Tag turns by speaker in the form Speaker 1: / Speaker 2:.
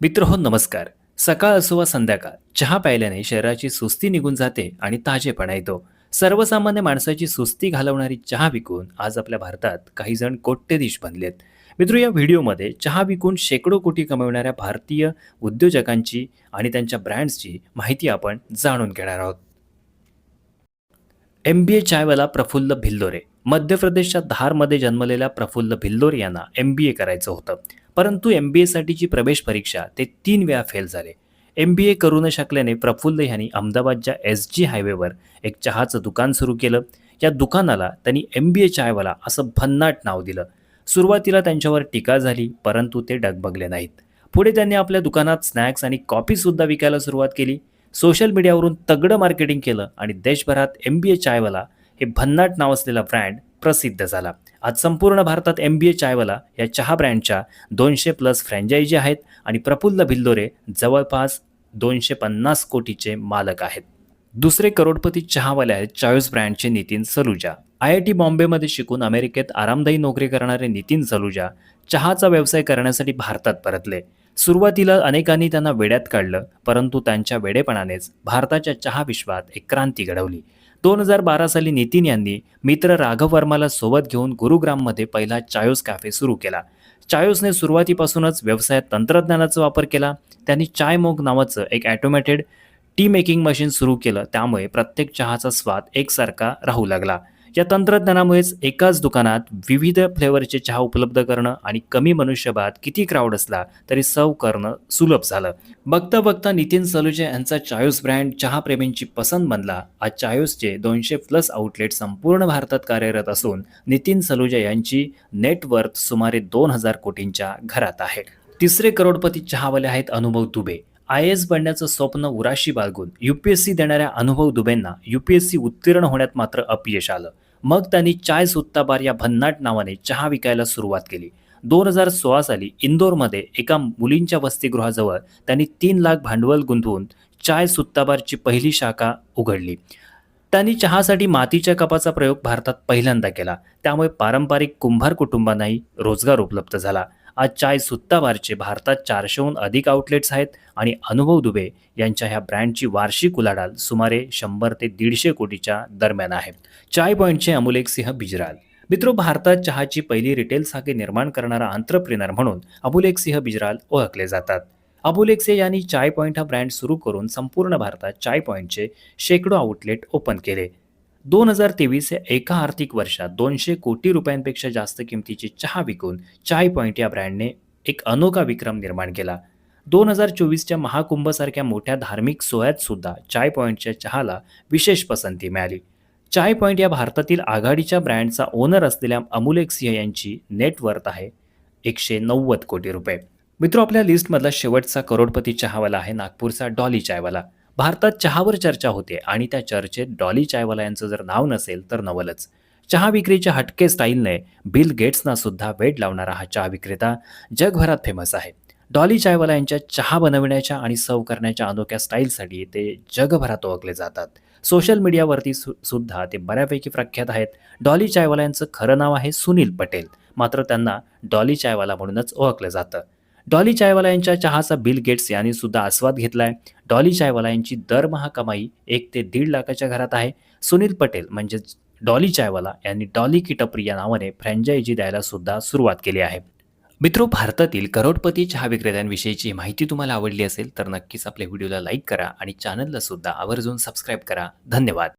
Speaker 1: मित्र हो नमस्कार. सकाळ असो वा संध्याकाळ चहा प्यायल्याने शरीराची सुस्ती निघून जाते आणि ताजेपणा येतो. सर्वसामान्य माणसाची सुस्ती घालवणारी चहा विकून आज आपल्या भारतात काही जण कोट्यधीश बनलेत. मित्र या व्हिडिओमध्ये चहा विकून शेकडो कोटी कमविणाऱ्या भारतीय उद्योजकांची आणि त्यांच्या ब्रँड्सची माहिती आपण जाणून घेणार आहोत. एम बी ए चायवाला प्रफुल्ल भिल्लोरे. मध्य प्रदेशच्या धारमध्ये जन्मलेल्या प्रफुल्ल भिल्लोरे यांना एम बी ए करायचं होतं. परंतु एम बी एसाठीची प्रवेश परीक्षा ते तीन वेळा फेल झाले. एम बी ए करू न शकल्याने प्रफुल्ल यांनी अहमदाबादच्या एस जी हायवेवर एक चहाचं दुकान सुरू केलं. या दुकानाला त्यांनी एम बी ए चायवाला असं भन्नाट नाव दिलं. सुरुवातीला त्यांच्यावर टीका झाली परंतु ते डगबगले नाहीत. पुढे त्यांनी आपल्या दुकानात स्नॅक्स आणि कॉफीसुद्धा विकायला सुरुवात केली. सोशल मीडियावरून तगडं मार्केटिंग केलं आणि देशभरात एम बी ए चायवाला हे भन्नाट नाव असलेला ब्रँड प्रसिद्ध झाला. आज संपूर्ण भारतात एम बी ए चायवाला या चहा ब्रँडच्या दोनशे प्लस फ्रँचायझी आहेत आणि प्रफुल्ल भिल्लोरे जवळपास दोनशे पन्नास कोटीचे मालक आहेत. दुसरे करोडपती चहावाले आहेत चाळीस ब्रँडचे Nitin Saluja. I I T बॉम्बेमध्ये शिकून अमेरिकेत आरामदायी नोकरी करणारे नितीन सलुजा चहाचा व्यवसाय करण्यासाठी भारतात परतले. सुरुवातीला अनेकांनी त्यांना वेड्यात काढलं परंतु त्यांच्या वेडेपणानेच भारताच्या चहा विश्वात एक क्रांती घडवली. दोन हजार बारा साली नितीन यांनी मित्र राघव वर्माला सोबत घेऊन गुरुग्राममध्ये पहिला चायोस कॅफे सुरू केला. चायोसने सुरुवातीपासूनच व्यवसायात तंत्रज्ञानाचा वापर केला. त्यांनी चाय मोग नावाचं एक ॲटोमॅटेड टी मेकिंग मशीन सुरू केलं. त्यामुळे प्रत्येक चहाचा स्वाद एकसारखा राहू लागला. या तंत्रज्ञानामुळेच एकाच दुकानात विविध फ्लेवरचे चहा उपलब्ध करणं आणि कमी मनुष्यबात किती क्राऊड असला तरी सर्व करणं सुलभ झालं. बघता बघता नितीन सलुजा यांचा चायोस ब्रँड चहाप्रेमींची पसंत बनला. आज चायोसचे दोनशे प्लस आउटलेट संपूर्ण भारतात कार्यरत असून नितीन सलुजा यांची नेटवर्थ सुमारे दोन हजार कोटींच्या घरात आहे. तिसरे करोडपती चहावाले आहेत अनुभव दुबे. आय एस बनण्याचं स्वप्न उराशी बाळगून यू पी एस सी देणाऱ्या अनुभव दुबेंना यू पी एस सी उत्तीर्ण होण्यात मात्र अपयश आलं. मग त्यांनी चाय सुत्ताबार या भन्नाट नावाने चहा विकायला सुरुवात केली. दोन हजार सोळा साली इंदोरमध्ये एका मुलींच्या वसतिगृहाजवळ त्यांनी तीन लाख भांडवल गुंतवून चाय सुत्ताबारची पहिली शाखा उघडली. त्यांनी चहासाठी मातीच्या कपाचा प्रयोग भारतात पहिल्यांदा केला. त्यामुळे पारंपरिक कुंभार कुटुंबांनाही रोजगार उपलब्ध झाला. आज चाय सुत्ताबारचे भारतात चारशेहून अधिक आउटलेट्स आहेत आणि अनुभव दुबे यांच्या ह्या ब्रँडची वार्षिक उलाढाल सुमारे शंभर ते दीडशे कोटीच्या दरम्यान आहे. चाय पॉईंटचे अमुलेख सिंह बिजराल. मित्रो भारतात चहाची पहिली रिटेल साखळी निर्माण करणारा आंतरप्रिनर म्हणून अबुलेख सिंह बिजराल ओळखले जातात. अबुलेक्से यांनी चाय पॉईंट हा ब्रँड सुरू करून संपूर्ण भारतात चाय पॉईंटचे शेकडो आउटलेट ओपन केले. दोन हजार तेवीस या एका आर्थिक वर्षात दोनशे कोटी रुपयांपेक्षा जास्त किमतीची चहा विकून चाय पॉईंट या ब्रँडने एक अनोखा विक्रम निर्माण केला. दोन हजार चोवीसच्या महाकुंभसारख्या मोठ्या धार्मिक सोहळ्यात सुद्धा चाय पॉईंटच्या चहाला विशेष पसंती मिळाली. चाय पॉईंट या भारतातील आघाडीच्या ब्रँडचा ओनर असलेल्या अमुलेक सिंह यांची नेटवर्थ आहे एकशे नव्वद कोटी रुपये. मित्र आपल्या लिस्टमधला शेवटचा करोडपती चहावाला आहे नागपूरचा डॉली चायवाला. भारतात चहावर चर्चा होते आणि त्या चर्चेत डॉली चायवाला यांचं जर नाव नसेल तर नवलच. चहा विक्रीच्या हटके स्टाईलने बिल गेट्सना सुद्धा वेट लावणारा हा चहा विक्रेता जगभरात फेमस आहे. डॉली चायवाला यांच्या चहा बनविण्याच्या आणि सर्व करण्याच्या अनोख्या स्टाईलसाठी ते जगभरात ओळखले जातात. सोशल मीडियावरती सु सुद्धा ते बऱ्यापैकी प्रख्यात आहेत. डॉली चायवाला यांचं खरं नाव आहे सुनील पटेल. मात्र त्यांना डॉली चायवाला म्हणूनच ओळखलं जातं. डॉली चायवाला यांच्या चहाचा बिल गेट्स यांनी सुद्धा आस्वाद घेतलाय. डॉली चायवाला यांची दरमहा कमाई एक ते दीड लाखाच्या घरात आहे. सुनील पटेल म्हणजेच डॉली चायवाला यांनी डॉली की टपरी या नावाने फ्रँचायझी द्यायला सुद्धा सुरुवात केली आहे. मित्रो भारतातील करोडपती चहा विक्रेत्यांविषयीची माहिती तुम्हाला आवडली असेल तर नक्कीच आपल्या व्हिडिओला लाईक करा आणि चॅनलला सुद्धा आवर्जून सबस्क्राईब करा. धन्यवाद.